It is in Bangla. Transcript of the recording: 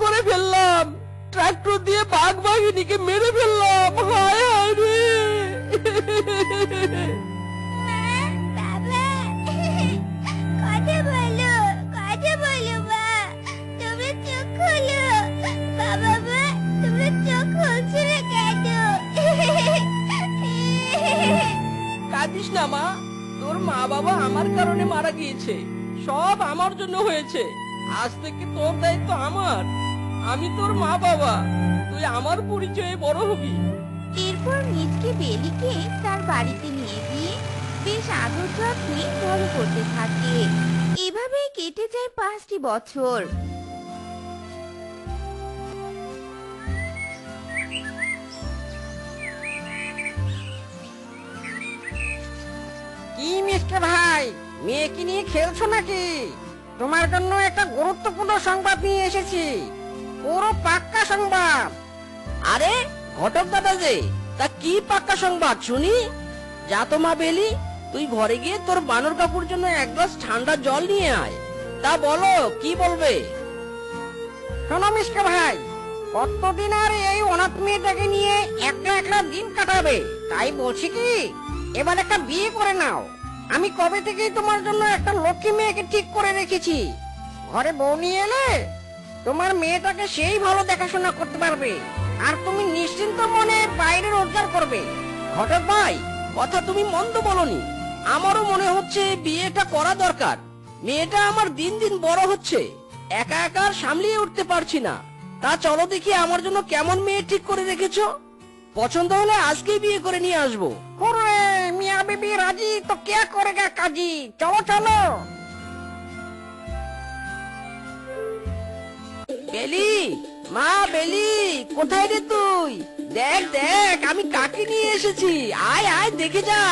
করে ফেললাম। ট্রাক্টর দিয়ে বাঘ বাঘিনীকে মেরে ফেললাম। হায় হায় রে। না মা। তোর মা বাবা আমার কারণে মারা গিয়েছে। সব আমার জন্য হয়েছে। আজ থেকে তোর দায়িত্ব আমার। আমি তোর মা বাবা। তুই আমার পরিচয়ে বড় হবি। এরপর নিজকে বেলিকে তার বাড়িতে নিয়ে গিয়ে বেশ আদর যত্নে বড় করতে থাকে। এভাবেই কেটে যায় পাঁচটি বছর। কি মিস্টার ভাই মেয়েকে নিয়ে খেলছো নাকি? তোমার জন্য একটা গুরুত্বপূর্ণ সংবাদ নিয়ে এসেছি। পুরো পাক্কা সংবাদ। আরে, ঘটক দাদা যে, তা কি পাক্কা সংবাদ শুনি? যা তো মা বেলি, তুই ঘরে গিয়ে তোর বানর কাপুর জন্য এক গ্লাস ঠান্ডা জল নিয়ে আয়। তা বলো, কি বলবে? শোনো মিস্টার ভাই, কতদিন আর এই অনাথ মেয়েটাকে নিয়ে একটা একলা দিন কাটাবে? তাই বলছি কি, এবার একটা বিয়ে করে নাও। আমি কবে থেকেই তোমার জন্য একটা লক্ষ্মী মেয়েকে ঠিক করে রেখেছি। ঘরে বউ নিয়ে এলে তোমার মেয়েটাকে সেই ভালো দেখাশোনা করতে পারবে। আর তুমি নিশ্চিন্ত মনে বাইরে রোজগার করবে। ঘটক ভাই, কথা তুমি মন্দ বলনি। আমারও মনে হচ্ছে বিয়েটা করা দরকার। মেয়েটা আমার দিন দিন বড় হচ্ছে। একা একা সামলিয়ে উঠতে পারছি না। তা চলো দেখি আমার জন্য কেমন মেয়ে ঠিক করে রেখেছো। পছন্দ হলে আজকেই বিয়ে করে নিয়ে আসব। মিয়া বিবি রাজি? তো কে করে করেগা কাজী? চলো চলো। বেলি, মা বেলি, কোথায় রে তুই? দেখ দেখ, আমি কাকে নিয়ে এসেছি? আয় আয়, দেখে যা।